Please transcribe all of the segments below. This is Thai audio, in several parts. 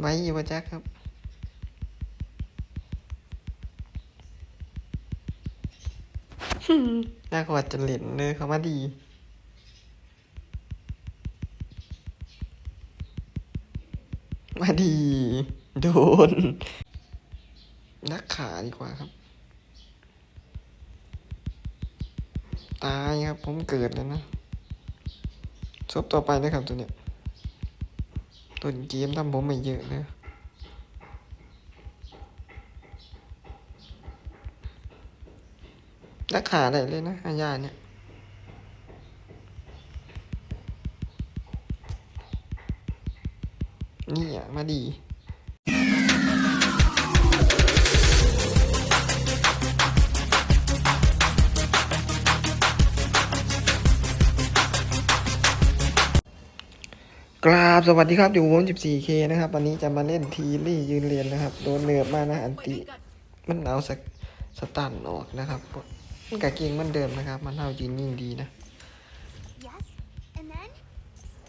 ไว้อยู่ว่าแจ็คครับน่ากว่าจะเล่นเลยเขามาดี มาดี โดน นักขาดีกว่าครับ ตายครับ ผมเกิดแล้วนะซบต่อไปนะครับตัวเนี้ย ตัวเกมทำผมไม่เยอะนะนักขาได้เลยนะอาญาเนี่ยนี่อะมาดี กราบสวัสดีครับ อยู่วง 14K นะครับ วันนี้จะมาเล่นทีรี่ยืนเรียนนะครับ โดนเนือบมานะอันติ มันเอาสกสตันออกนะครับมันกะเก่งเหมันเดิมนะครับ มันเอายืนยิ่งดีนะ Yes. And then?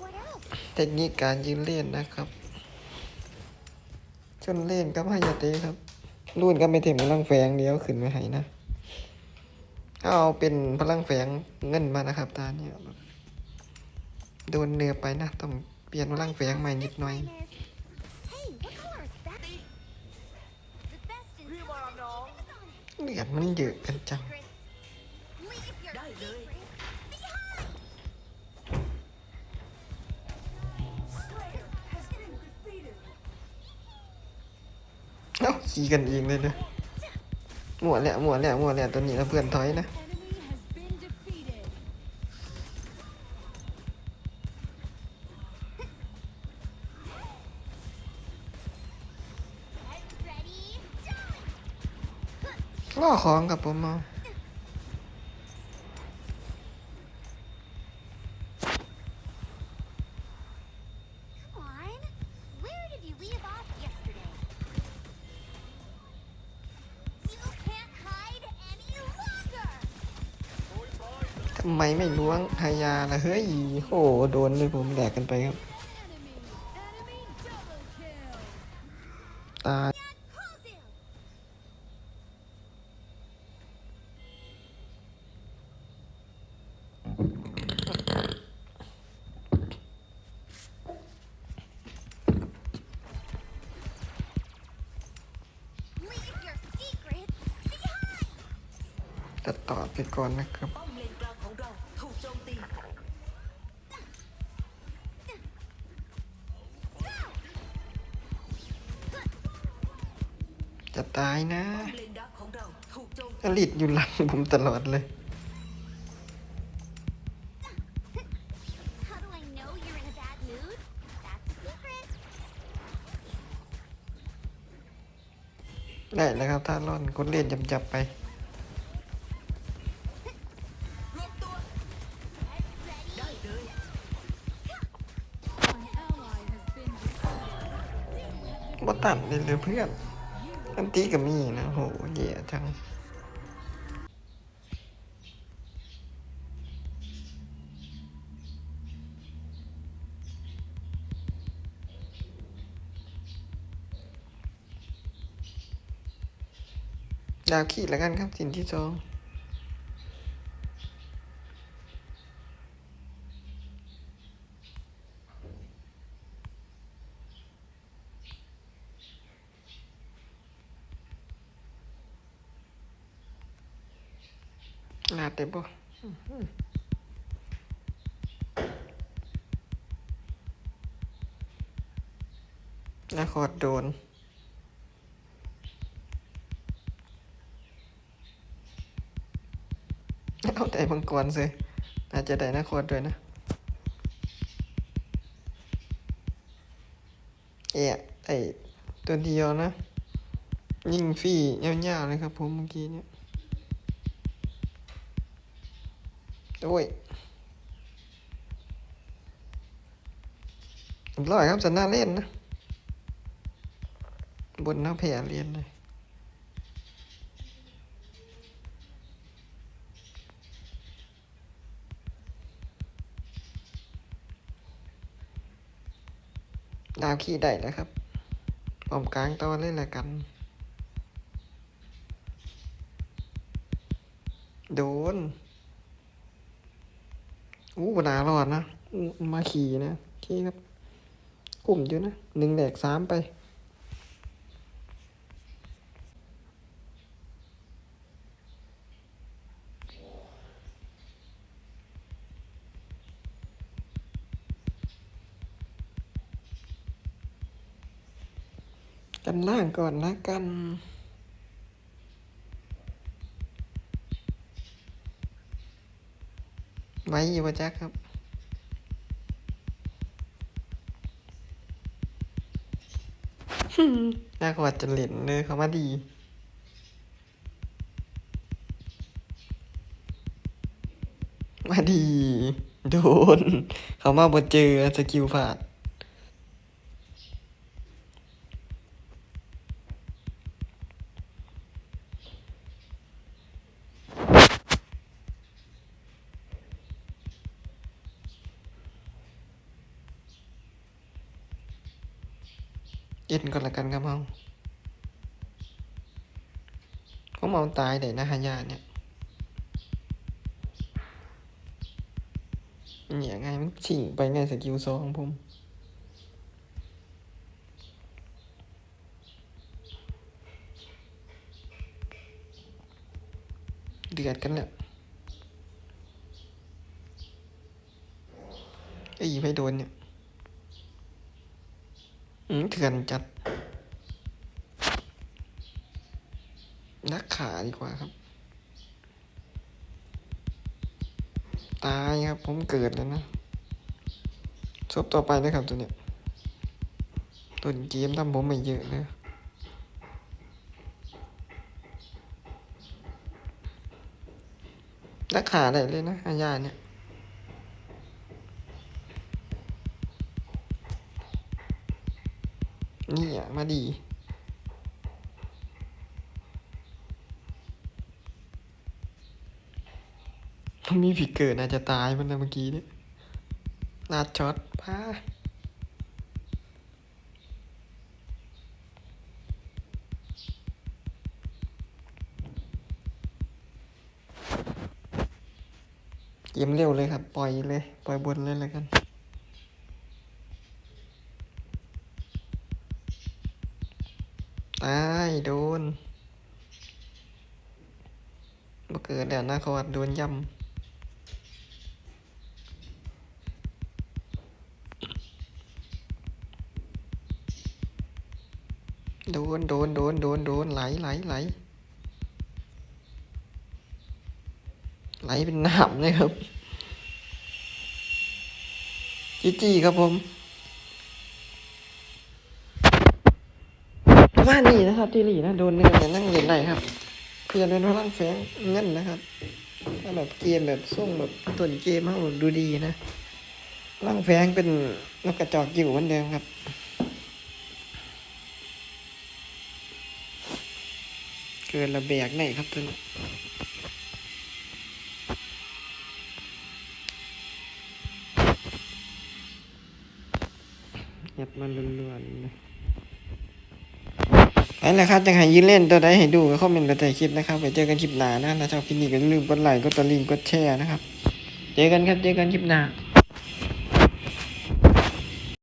What else? เทคนิคการยืนเล่นนะครับชนเล่นกับฮายาเตะครับ รุ่นก็ไม่เต็มพลังแฝงเดียวขึ้นไม่ให้นะ เอาเป็นพลังแฝงเงินมานะครับตาเนี่ยแบบโดนเนือบไปนะต้อง เปลี่ยนพลังแฝงใหม่นิดหน่อย Mine is- Hey, what color is that? The best in town. Focus on it. เลือดมันเยอะกันจังเอ้าขี่กันเองเลยเนอะหมวดแหละหมวดแหละหมวดแหละตัวนี้นะเพื่อนถอยนะ ล่อของกับผมเอาทำไมไม่ล้วงหายาละเฮ้ยโหโดนเลยผมแดกกันไปครับ ตาย จะต่อไปก่อนนะครับ จะตายนะอลิดอยู่หลังผมตลอดเลยได้แล้วครับท่านร่อนคนเล่นจับๆไป บ่ตัดเลยเลยเพื่อนอันตีกับมีนะโหเหี้ยจังดาวขีดแล้วกันครับสินที่สอง ลาดได้บ่นาคอดโดน เอาแต่มังกรสิอาจจะได้นาคอดด้วยนะ เอะไอตัวเดียวนะ ยิงฟรียาวๆเลยครับผมเมื่อกี้เนี่ย โอ้ยรียร้อยครับสันหน้าเล่นนะ บนหน้าแผลเรียนเลยดาวขี้ได้แล้วครับปอมกลางต่อเลยละกัน โดน อู้บนารอดนะ มาขี่นะโอเคครับกลุ่มอยู่นะหนึ่งแดกสามไปกันล่างก่อนนะกัน ไว้อยู่ประจักครับ น่ากว่าจะเล่นเลยเขามาดีมาดี โดน เขามาบดเจอสกิลผ่าน เย็นก่อนละกันครับเฮาเขาเมาตายได้นะฮายาเนี่ยเนี่ยไงมันฉิงไปไงสกิลโซองผมเดือดกันแล้วไอ้ยไปโดนเนี่ย อืมเถื่อนจัด นักขาดีกว่าครับ ตายครับ ผมเกิดแล้วนะซบต่อไปนะครับตัวเนี้ยตัวเกมทำผมไม่เยอะนะนักขาได้เลยนะอาญาเนี่ย นี่อะมาดี มันมีผิดเกิดอาจจะตายมันนะเมื่อกี้เนี่ยลาดช็อตพาเกมเร็วเลยครับ ปล่อยเลย ปล่อยบนเลยแล้วกัน ตาย โดนมาเกิดแล้วนะเขาวัดโดนย่ำโดนโดนโดนโดนโดนไหลไหลไหลไหลเป็นนามเลยครับ จีจีครับผม ว่านี่นะครับที่หลีนะโดนเนื้อแต่นั่งเล่นได้ครับเพื่อนเป็นพลังแฝงเงินนะครับถ้าแบบเกมแบบส่งแบบต้นเกมเขาดูดีนะพลังแฝงเป็นนกกระจอกอยู่เหมือนเดิมครับเกินระเบียกไหนครับตัวนี้ยัดมันล้วนๆนะ นั่นแหละครับจะให้ยืนเล่นตัวใดให้ดูก็คอมเมนต์ไปใต้คลิปนะครับไปเจอกันคลิปหน้านะถ้าชอบคลิปนี้ก็อย่าลืมกดไลค์กดตะลิงกดแชร์นะครับ เจอกันครับเจอกันคลิปหน้า